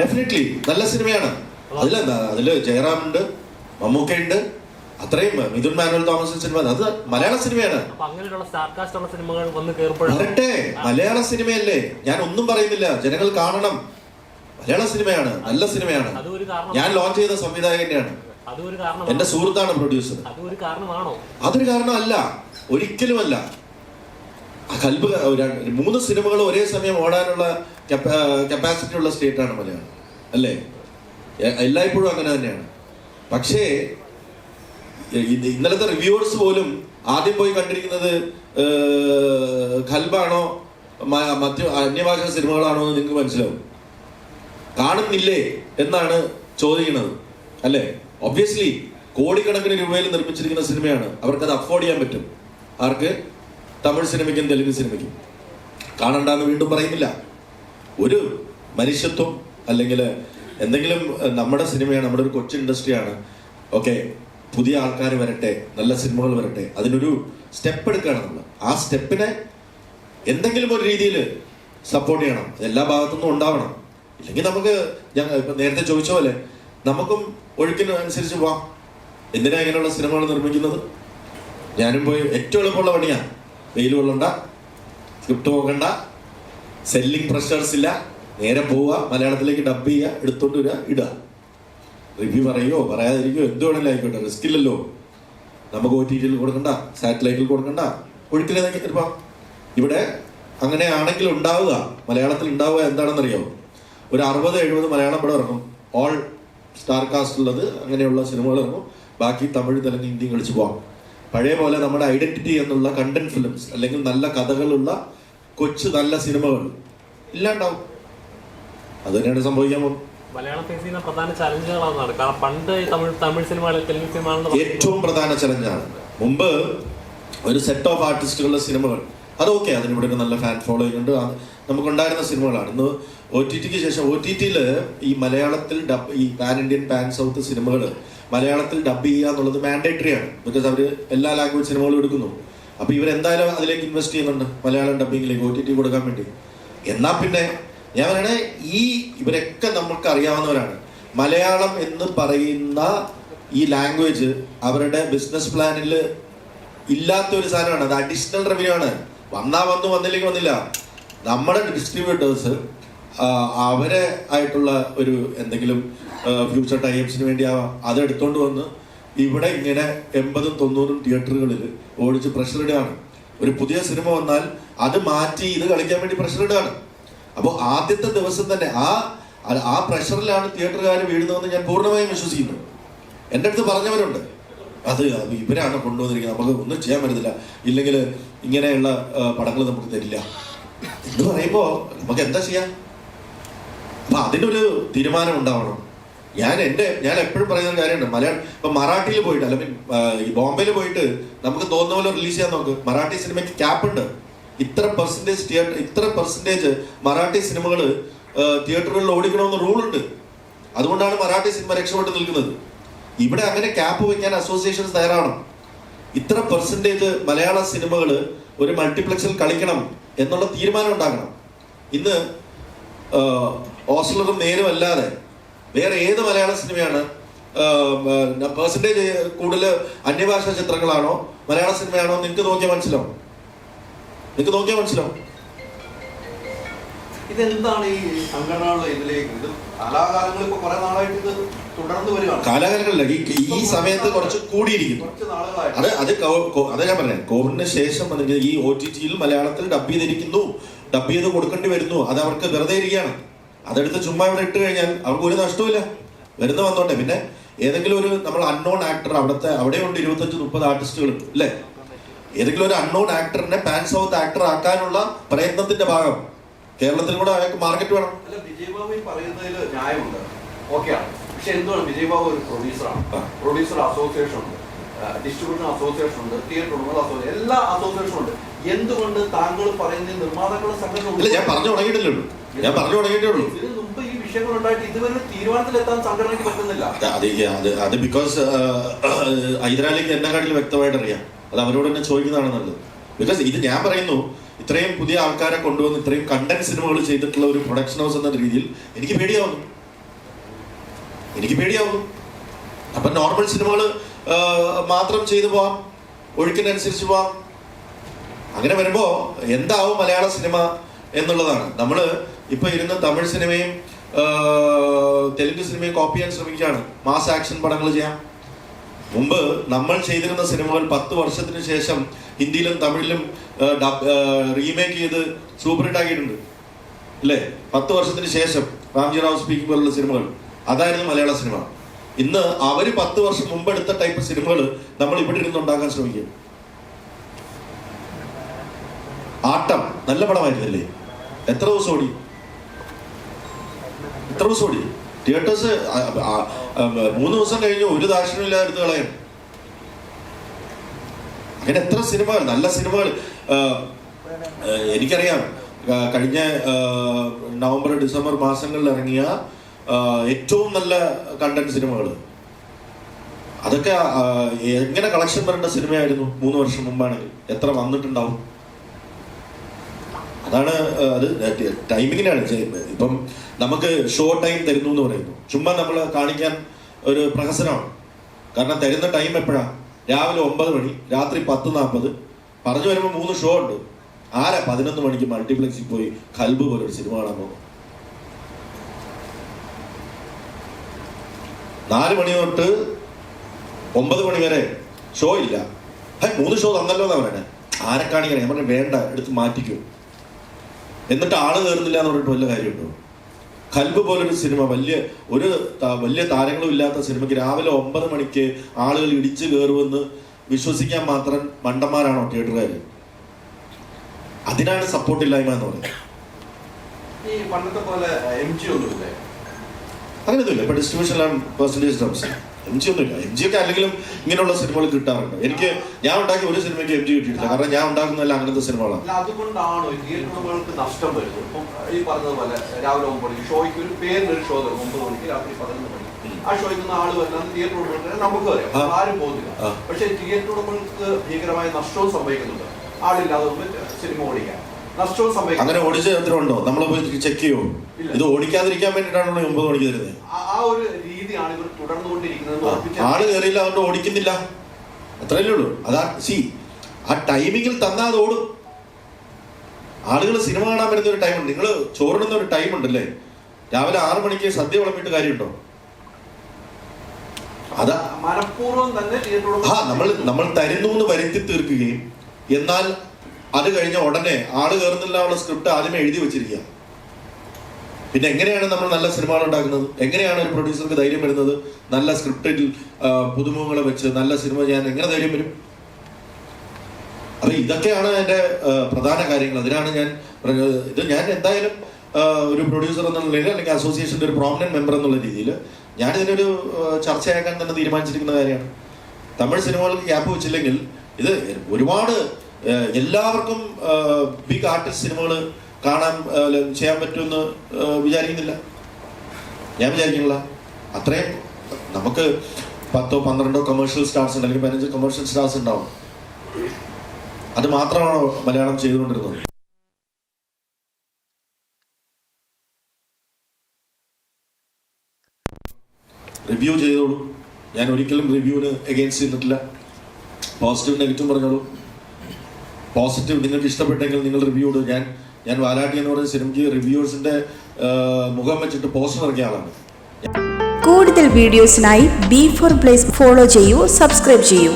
Definitely നല്ല സിനിമയാണ്. അതിലെന്താ? ഉണ്ട് മമ്മൂക്ക ഉണ്ട് അത്രയും മിഥുൻ മാനുവൽ തോമസ് സിനിമ. അത് മലയാള സിനിമയാണ്. വരട്ടെ. മലയാള സിനിമയല്ലേ? ഞാൻ ഒന്നും പറയുന്നില്ല. ജനങ്ങൾ കാണണം. മലയാള സിനിമയാണ്. നല്ല സിനിമയാണ്. ഞാൻ ലോഞ്ച് ചെയ്ത സംവിധായകന്റെയാണ് എന്റെ സുഹൃത്താണ് പ്രൊഡ്യൂസർ അതൊരു കാരണമല്ല. ഒരിക്കലുമല്ല. കൽബ് മൂന്ന് സിനിമകൾ ഒരേ സമയം ഓടാനുള്ള കപ്പാസിറ്റി ഉള്ള സ്റ്റേറ്റ് ആണ് മലയാളം. അല്ലേ? എല്ലായ്പ്പോഴും അങ്ങനെ തന്നെയാണ്. പക്ഷേ ഇന്നലത്തെ റിവ്യൂവേഴ്സ് പോലും ആദ്യം പോയി കണ്ടിരിക്കുന്നത് ഖൽബാണോ മറ്റു അന്യഭാഷ സിനിമകളാണോ എന്ന് നിങ്ങൾക്ക് മനസ്സിലാവും. കാണുന്നില്ലേ എന്നാണ് ചോദിക്കുന്നത്. അല്ലേ? ഒബ്വിയസ്ലി കോടിക്കണക്കിന് രൂപയിൽ നിർമ്മിച്ചിരിക്കുന്ന സിനിമയാണ്. അവർക്ക് അത് അഫോർഡ് ചെയ്യാൻ പറ്റും. ആർക്ക്? തമിഴ് സിനിമയ്ക്കും തെലുങ്ക് സിനിമയ്ക്കും. കാണണ്ടെന്ന് വീണ്ടും പറയുന്നില്ല. ഒരു മനുഷ്യത്വം അല്ലെങ്കിൽ എന്തെങ്കിലും നമ്മുടെ സിനിമയാണ് നമ്മുടെ ഒരു കൊച്ചു ഇൻഡസ്ട്രിയാണ്. ഓക്കെ പുതിയ ആൾക്കാർ വരട്ടെ നല്ല സിനിമകൾ വരട്ടെ അതിനൊരു സ്റ്റെപ്പ് എടുക്കുകയാണ് നമ്മൾ. ആ സ്റ്റെപ്പിനെ എന്തെങ്കിലും ഒരു രീതിയിൽ സപ്പോർട്ട് ചെയ്യണം. എല്ലാ ഭാഗത്തുനിന്നും ഉണ്ടാവണം. ഇല്ലെങ്കിൽ നമുക്ക് ഞങ്ങൾ ഇപ്പം നേരത്തെ ചോദിച്ച പോലെ നമുക്കും ഒഴുക്കിന് അനുസരിച്ച് പോവാം. എന്തിനാ ഇങ്ങനെയുള്ള സിനിമകൾ നിർമ്മിക്കുന്നത്? ഞാനും പോയി ഏറ്റവും എളുപ്പമുള്ള പണിയാണ് വെയിൽ കൊള്ളണ്ട സ്ക്രിപ്റ്റ് നോക്കണ്ട സെല്ലിംഗ് പ്രഷേഴ്സ് ഇല്ല. നേരെ പോവുക മലയാളത്തിലേക്ക് ഡബ് ചെയ്യുക എടുത്തോണ്ട് വരിക ഇടുക. റിവ്യൂ പറയോ പറയാതിരിക്കോ എന്ത് വേണമെങ്കിലും ആയിക്കോട്ടെ. റിസ്ക് ഇല്ലല്ലോ. നമുക്ക് ഒ ടി ടിയിൽ കൊടുക്കണ്ട. സാറ്റലൈറ്റിൽ കൊടുക്കണ്ട. ഒഴുക്കിലേക്ക് ചിലപ്പോൾ ഇവിടെ അങ്ങനെയാണെങ്കിൽ ഉണ്ടാവുക. മലയാളത്തിൽ ഉണ്ടാവുക എന്താണെന്നറിയാമോ ഒരു അറുപത് എഴുപത് മലയാളം പടം ഇറങ്ങും. ഓൾ സ്റ്റാർ കാസ്റ്റ് ഉള്ളത് അങ്ങനെയുള്ള സിനിമകൾ ഇറങ്ങും. ബാക്കി തമിഴ് തെലുങ്ക് ഹിന്ദിയും കളിച്ച് പോകാം പഴയ പോലെ നമ്മുടെ ഐഡന്റിറ്റി എന്നുള്ള കണ്ടന്റ് ഫിലിംസ് അല്ലെങ്കിൽ നല്ല കഥകളുള്ള കൊച്ചു നല്ല സിനിമകൾ ഇല്ലാണ്ടാവും. അത് തന്നെയാണ് സംഭവിക്കാൻ പോകും മലയാളം ഫേസ് ചെയ്യുന്ന പ്രധാന ചലഞ്ചുകളാണ് കാരണം പണ്ട് തമിഴ് തമിഴ് തെലുങ്ക് ഏറ്റവും പ്രധാന ചലഞ്ചാണ്. മുമ്പ് ഒരു സെറ്റ് ഓഫ് ആർട്ടിസ്റ്റുകളുടെ സിനിമകൾ. അത് ഓക്കെ അതിനിവിടെ ഒരു നല്ല ഫാൻ ഫോളോയിങ് ഉണ്ട്. നമുക്ക് നമുക്കുണ്ടായിരുന്ന സിനിമകളാണ്. ഇന്ന് ഒ ടി ടിക്ക് ശേഷം ഒ ടി ടിയിൽ ഈ മലയാളത്തിൽ ഡബ് ഈ പാൻ ഇന്ത്യൻ പാൻ സൗത്ത് സിനിമകൾ മലയാളത്തിൽ ഡബ് ചെയ്യുക എന്നുള്ളത് മാൻഡേറ്ററി ആണ്. ബിക്കോസ് അവർ എല്ലാ ലാംഗ്വേജ് സിനിമകളും എടുക്കുന്നു. അപ്പോൾ ഇവരെന്തായാലും അതിലേക്ക് ഇൻവെസ്റ്റ് ചെയ്യുന്നുണ്ട്. മലയാളം ഡബിങ്ങിലേക്ക് ഒ ടി ടി കൊടുക്കാൻ വേണ്ടി. എന്നാൽ പിന്നെ ഞാൻ പറയണേ ഈ ഇവരൊക്കെ നമുക്ക് അറിയാവുന്നവരാണ്. മലയാളം എന്ന് പറയുന്ന ഈ ലാംഗ്വേജ് അവരുടെ ബിസിനസ് പ്ലാനിൽ ഇല്ലാത്ത ഒരു സാധനമാണ്. അത് അഡീഷണൽ റവന്യൂ ആണ്. വന്നാ വന്നു വന്നില്ലെങ്കിൽ വന്നില്ല. നമ്മുടെ ഡിസ്ട്രിബ്യൂട്ടേഴ്സ് അവരെ ആയിട്ടുള്ള ഒരു എന്തെങ്കിലും ഫ്യൂച്ചർ ടൈപ്സിന് വേണ്ടി ആവാം അത് വന്ന് ഇവിടെ ഇങ്ങനെ എൺപതും തൊണ്ണൂറും തിയേറ്ററുകളിൽ ഓടിച്ച് പ്രഷർ ഇടുകയാണ്. ഒരു പുതിയ സിനിമ വന്നാൽ അത് മാറ്റി ഇത് കളിക്കാൻ വേണ്ടി പ്രഷർ ഇടുകയാണ്. അപ്പോൾ ആദ്യത്തെ ദിവസം തന്നെ ആ ആ- പ്രഷറിലാണ് തിയേറ്ററുകാർ വീഴുന്നതെന്ന് ഞാൻ പൂർണമായും വിശ്വസിക്കുന്നു. എന്റെ അടുത്ത് പറഞ്ഞവരുണ്ട്. അത് ഇവരാണ് കൊണ്ടുവന്നിരിക്കുന്നത്. നമുക്ക് ഒന്നും ചെയ്യാൻ പറ്റത്തില്ല. ഇല്ലെങ്കിൽ ഇങ്ങനെയുള്ള പടങ്ങൾ നമുക്ക് തരില്ല. എന്ന് പറയുമ്പോൾ നമുക്ക് എന്താ ചെയ്യാം? അപ്പൊ അതിനൊരു തീരുമാനം ഉണ്ടാവണം. ഞാൻ എന്റെ ഞാൻ എപ്പോഴും പറയുന്ന കാര്യമാണ് കാര്യമുണ്ട്. മലയാളം ഇപ്പൊ മറാഠിയിൽ പോയിട്ട് അല്ലെങ്കിൽ ബോംബെയിൽ പോയിട്ട് നമുക്ക് തോന്നുന്ന പോലെ റിലീസ് ചെയ്യാൻ നോക്ക്. മറാഠി സിനിമയ്ക്ക് ക്യാപ്പ് ഉണ്ട്. ഇത്ര പെർസെന്റേജ് തിയേറ്റർ ഇത്ര പെർസെന്റേജ് മറാഠി സിനിമകൾ തിയേറ്ററുകളിൽ ഓടിക്കണമെന്ന് റൂൾ ഉണ്ട്. അതുകൊണ്ടാണ് മറാഠി സിനിമ രക്ഷപ്പെട്ട് നിൽക്കുന്നത്. ഇവിടെ അങ്ങനെ ക്യാപ്പ് വയ്ക്കാൻ അസോസിയേഷൻസ് തയ്യാറാണ്. ഇത്ര പെർസെന്റേജ് മലയാള സിനിമകൾ ഒരു മൾട്ടിപ്ലക്സിൽ കളിക്കണം എന്നുള്ള തീരുമാനം ഉണ്ടാകണം. ഇന്ന് ഓസ്ലറും നേരും അല്ലാതെ വേറെ ഏത് മലയാള സിനിമയാണ്? പെർസെന്റേജ് കൂടുതൽ അന്യഭാഷാ ചിത്രങ്ങളാണോ? മലയാള സിനിമയാണോ? നിങ്ങൾക്ക് നോക്കിയാൽ മനസ്സിലാവും. നിങ്ങൾക്ക് നോക്കിയാൽ മനസ്സിലാവും. ഇതെന്താണ് ഈ സംഘടനകളുടെ ഇതിലേക്ക്? ഇത് കാലാകാലങ്ങൾ ഇപ്പൊ കുറെ നാളായിട്ട് ഇത് തുടർന്ന് വരികയാണ് കാലാകാലങ്ങളില്ല. ഈ സമയത്ത് കുറച്ച് നാളുകളായിട്ട്. അത് അത് അതാ ഞാൻ പറഞ്ഞത് കോവിഡിന് ശേഷം ഈ ഒ ടി ടിയിൽ മലയാളത്തിൽ ഡബ് ചെയ്തിരിക്കുന്നു. ഡബ് ചെയ്ത് കൊടുക്കേണ്ടി വരുന്നു. അത് അവർക്ക് വെറുതെ ഇരിക്കുകയാണ്. അതെടുത്ത് ചുമ്മാ ഇവിടെ ഇട്ട് കഴിഞ്ഞാൽ അവർക്ക് ഒരു നഷ്ടവുമില്ല. വരുന്ന വന്നോട്ടെ. പിന്നെ ഏതെങ്കിലും ഒരു നമ്മൾ അൺനോൺ ആക്ടർ അവിടുത്തെ അവിടെ ഉണ്ട് ഇരുപത്തഞ്ച് മുപ്പത് ആർട്ടിസ്റ്റുകൾ അല്ലേ? ഏതെങ്കിലും ഒരു അൺനോൺ ആക്ടറിനെ പാൻ സൗത്ത് ആക്ടർ ആക്കാനുള്ള പ്രയത്നത്തിന്റെ ഭാഗം കേരളത്തിൽ കൂടെ അയാൾക്ക് മാർക്കറ്റ് വേണം. പറയുന്നതിൽ ന്യായമുണ്ട്. ഓക്കെയാണ് പക്ഷെ എന്തുവാണ്? വിജയ് ബാബു ഒരു പ്രൊഡ്യൂസറാണ്. പ്രൊഡ്യൂസർ അസോസിയേഷൻ ഉണ്ട്. ഡിസ്ട്രിബ്യൂഷൻ അസോസിയേഷൻ ഉണ്ട് തിയേറ്റർ ഉടമകൾ അസോസിയേഷൻ എല്ലാ അസോസിയേഷനും ഉണ്ട്. എന്തുകൊണ്ട് താങ്കൾ പറയുന്ന നിർമ്മാതാക്കളുടെ സംഘടന ഞാൻ പറഞ്ഞു തുടങ്ങിയിട്ടില്ലല്ലോ ഞാൻ പറഞ്ഞു തുടങ്ങിയിട്ടേ ഉള്ളൂ. ഇതിന് മുമ്പ് ഈ വിഷയങ്ങൾ ഉണ്ടായിട്ട് ഇതുവരെ തീരുമാനത്തിൽ തീരുമാനത്തിലെത്താൻ സംഘടനയ്ക്ക് പറ്റുന്നില്ല. അത് അത് അത് ബിക്കോസ് ഹൈദരാലിക്ക് എന്നെക്കാട്ടിൽ വ്യക്തമായിട്ട് അറിയാം അത് അവരോട് തന്നെ ചോദിക്കുന്നതാണ് നല്ലത്. ബിക്കോസ് ഇത് ഞാൻ പറയുന്നു ഇത്രയും പുതിയ ആൾക്കാരെ കൊണ്ടുവന്ന് ഇത്രയും കണ്ടന്റ് സിനിമകൾ ചെയ്തിട്ടുള്ള ഒരു പ്രൊഡക്ഷൻ ഹൗസ് എന്ന രീതിയിൽ എനിക്ക് പേടിയാവുന്നു. എനിക്ക് പേടിയാവുന്നു. അപ്പൊ നോർമൽ സിനിമകൾ മാത്രം ചെയ്തു പോവാം. ഒഴുക്കിനനുസരിച്ച് പോവാം. അങ്ങനെ വരുമ്പോൾ എന്താവും മലയാള സിനിമ എന്നുള്ളതാണ്. നമ്മൾ ഇപ്പൊ ഇരുന്ന് തമിഴ് സിനിമയും തെലുങ്ക് സിനിമയും കോപ്പി ചെയ്യാൻ ശ്രമിക്കുകയാണ്. മാസ് ആക്ഷൻ പടങ്ങൾ ചെയ്യാം. മുമ്പ് നമ്മൾ ചെയ്തിരുന്ന സിനിമകൾ പത്ത് വർഷത്തിന് ശേഷം ഹിന്ദിയിലും തമിഴിലും റീമേക്ക് ചെയ്ത് സൂപ്പർ ഹിറ്റ് ആക്കിയിട്ടുണ്ട്. അല്ലേ? പത്ത് വർഷത്തിന് ശേഷം റാംജി റാവ് സ്പീക്കിംഗ് പോലുള്ള സിനിമകൾ. അതായിരുന്നു മലയാള സിനിമ. ഇന്ന് അവർ പത്ത് വർഷം മുമ്പ് എടുത്ത ടൈപ്പ് സിനിമകൾ നമ്മൾ ഇവിടെ ഇരുന്ന് ഉണ്ടാക്കാൻ ശ്രമിക്കും. ആട്ടം നല്ല പടമായിരുന്നില്ലേ? എത്ര ദിവസം ഓടി? എത്ര ദിവസം ഓടി? തിയേറ്റേഴ്സ് മൂന്ന് ദിവസം കഴിഞ്ഞ് ഒരു ദാക്ഷിണ്യം ഇല്ലാതെ എടുത്ത് കളയും. അങ്ങനെ എത്ര സിനിമകൾ നല്ല സിനിമകൾ എനിക്കറിയാം. കഴിഞ്ഞ നവംബർ ഡിസംബർ മാസങ്ങളിൽ ഇറങ്ങിയ ഏറ്റവും നല്ല കണ്ടന്റ് സിനിമകൾ അതൊക്കെ എങ്ങനെ കളക്ഷൻ വരേണ്ട സിനിമയായിരുന്നു മൂന്ന് വർഷം മുമ്പാണെങ്കിൽ? എത്ര വന്നിട്ടുണ്ടാവും? അതാണ് അത് ടൈമിങ്ങിനാണ് ഇപ്പം നമുക്ക് ഷോ ടൈം തരുന്നു എന്ന് പറയുന്നു. ചുമ്മാ നമ്മൾ കാണിക്കാൻ ഒരു പ്രഹസനമാണ്. കാരണം തരുന്ന ടൈം എപ്പോഴാ? രാവിലെ ഒമ്പത് മണി രാത്രി പത്ത് നാൽപ്പത് പറഞ്ഞു വരുമ്പോൾ മൂന്ന് ഷോ ഉണ്ട്. ആരാ? പതിനൊന്ന് മണിക്ക് മൾട്ടിപ്ലക്സിൽ പോയി കൽബ് പോലെ ഒരു സിനിമ കാണാൻ പോകും നാല് മണി തൊട്ട് ഒമ്പത് മണി വരെ ഷോ ഇല്ല. ഹൈ മൂന്ന് ഷോ തന്നല്ലോ എന്നാ പറയണേ. ആരെ കാണിക്കണേ? ഞാൻ പറഞ്ഞു വേണ്ട എടുത്ത് മാറ്റിക്കോ. എന്നിട്ട് ആൾ കയറുന്നില്ല എന്ന് പറഞ്ഞിട്ട് വല്ല കാര്യമുണ്ടോ? കൽബ് പോലൊരു സിനിമ വലിയ ഒരു വലിയ താരങ്ങളും ഇല്ലാത്ത സിനിമയ്ക്ക് രാവിലെ ഒമ്പത് മണിക്ക് ആളുകൾ ഇടിച്ചു കയറുമെന്ന് വിശ്വസിക്കാൻ മാത്രം മണ്ടന്മാരാണോ തിയേറ്ററുകാർ അതിനാണ് സപ്പോർട്ട് ഇല്ലായ്മ എന്ന് പറയുന്നത്. ഈ പണ്ടത്തെ പോലെ എം ജി ഒന്നുമില്ലേ? അങ്ങനെയൊന്നുമില്ല. ഇപ്പൊ distribution percentage terms M G ഒന്നുമില്ല. എം ജി ഒക്കെ അല്ലെങ്കിലും ഇങ്ങനെയുള്ള സിനിമകൾ കിട്ടാറുണ്ട്. എനിക്ക് ഞാൻ ഉണ്ടാക്കിയ ഒരു സിനിമയ്ക്ക് എം ജി കിട്ടിയിട്ടില്ല. കാരണം ഞാൻ ഉണ്ടാക്കുന്നതല്ല അങ്ങനത്തെ സിനിമകളാണ് അതുകൊണ്ടാണോ തിയേറ്ററുകൾക്ക് നഷ്ടം വരുന്നത്? ഇപ്പം ഈ പറഞ്ഞതുപോലെ രാവിലെ ഒമ്പത് മണിക്ക് ഷോയ്ക്ക് ഒരു പേരിനൊരു ഷോ തരും. ഒമ്പത് മണിക്ക് രാത്രി പതിനൊന്ന് മണി. ആ ഷോയ്ക്ക് നിന്ന് ആൾ വരുന്നത് തിയേറ്റർ ഉടമകൾക്ക് നമുക്ക് അറിയാം. ആരും പോകുന്നില്ല. പക്ഷേ തിയേറ്റർ ഉടമകൾക്ക് ഭീകരമായ നഷ്ടവും സംഭവിക്കുന്നുണ്ട്. ആളില്ലാതെ സിനിമ ഓടിക്കാൻ. നഷ്ടവും സംഭവിക്കും അങ്ങനെ ഓടിച്ച യന്ത്രമുണ്ടോ? നമ്മൾ പോയി ചെക്ക് ചെയ്യോ? ഇത് ഓടിക്കാതിരിക്കാൻ വേണ്ടിയിട്ടാണല്ലോ ഈ ഒമ്പത് മണിക്ക് തരുന്നത് ആ- ഒരു രീതിയാണ് ഇവർ തുടർന്നുകൊണ്ടിരിക്കുന്നത്. ആൾ കയറിയില്ല അതുകൊണ്ട് ഓടിക്കുന്നില്ല. അത്രയല്ലേ ഉള്ളൂ. അതാ സി ആ ടൈമിങ്ങിൽ തന്നാ അത് ഓടും. ആളുകൾ സിനിമ കാണാൻ വരുന്ന ഒരു ടൈമുണ്ട് നിങ്ങൾ ചോറിടുന്ന ഒരു ടൈം ഉണ്ടല്ലേ? രാവിലെ ആറു മണിക്ക് സദ്യ വിളമ്പിട്ട് കാര്യമുണ്ടോ? അതാ. മനഃപൂർവം തന്നെ ആ നമ്മൾ നമ്മൾ തരുന്നു എന്ന് വരുത്തി തീർക്കുകയും എന്നാൽ അത് കഴിഞ്ഞ ഉടനെ ആൾ കയറുന്നില്ല ഉള്ള സ്ക്രിപ്റ്റ് ആദ്യമേ എഴുതി വെച്ചിരിക്കുക. പിന്നെ എങ്ങനെയാണ് നമ്മൾ നല്ല സിനിമകൾ ഉണ്ടാക്കുന്നത്? എങ്ങനെയാണ് ഒരു പ്രൊഡ്യൂസർക്ക് ധൈര്യം വരുന്നത്? നല്ല സ്ക്രിപ്റ്റിൽ പുതുമുഖങ്ങളെ വെച്ച് നല്ല സിനിമ ചെയ്യാൻ എങ്ങനെ ധൈര്യം വരും? അപ്പൊ ഇതൊക്കെയാണ് എന്റെ പ്രധാന കാര്യങ്ങൾ. അതിനാണ് ഞാൻ ഇത് ഞാൻ എന്തായാലും ഒരു പ്രൊഡ്യൂസർ എന്നുള്ള നിലയിൽ അല്ലെങ്കിൽ അസോസിയേഷന്റെ ഒരു പ്രോമിനന്റ് മെമ്പർ എന്നുള്ള രീതിയിൽ ഞാൻ ഇതിനൊരു ചർച്ചയാക്കാൻ തന്നെ തീരുമാനിച്ചിരിക്കുന്ന കാര്യമാണ്. തമിഴ് സിനിമകൾക്ക് ഗ്യാപ്പ് വെച്ചില്ലെങ്കിൽ ഇത് ഒരുപാട് എല്ലാവർക്കും ബിഗ് ആർട്ടിസ്റ്റ് സിനിമകൾ കാണാൻ ചെയ്യാൻ പറ്റുമെന്ന് വിചാരിക്കുന്നില്ല. ഞാൻ വിചാരിക്കുന്നില്ല. അത്രയും നമുക്ക് പത്തോ പന്ത്രണ്ടോ കമേഴ്ഷ്യൽ സ്റ്റാർസ് ഉണ്ട് അല്ലെങ്കിൽ പതിനഞ്ച് കമേഴ്ഷ്യൽ സ്റ്റാർസ് ഉണ്ടാവും. അത് മാത്രമാണോ മലയാളം ചെയ്തുകൊണ്ടിരുന്നത്? റിവ്യൂ ചെയ്തോളൂ. ഞാൻ ഒരിക്കലും റിവ്യൂവിന് എഗെയിൻസ്റ്റ് ചെയ്തിട്ടില്ല. പോസിറ്റീവ് നെഗറ്റീവ് പറഞ്ഞോളൂ. പോസിറ്റീവ് നിങ്ങൾക്ക് ഇഷ്ടപ്പെട്ടെങ്കിൽ നിങ്ങൾ റിവ്യൂ ഇടും ഞാൻ ഞാൻ വാലാട്ടി എന്ന് പറയുന്ന സിനിമയ്ക്ക് റിവ്യൂസിന്റെ മുഖം വെച്ചിട്ട് പോസ്റ്റർ ഇറക്കിയ ആളാണ്. കൂടുതൽ വീഡിയോസിനായി ബി ഫോർ പ്ലേസ് ഫോളോ ചെയ്യൂ സബ്സ്ക്രൈബ് ചെയ്യൂ.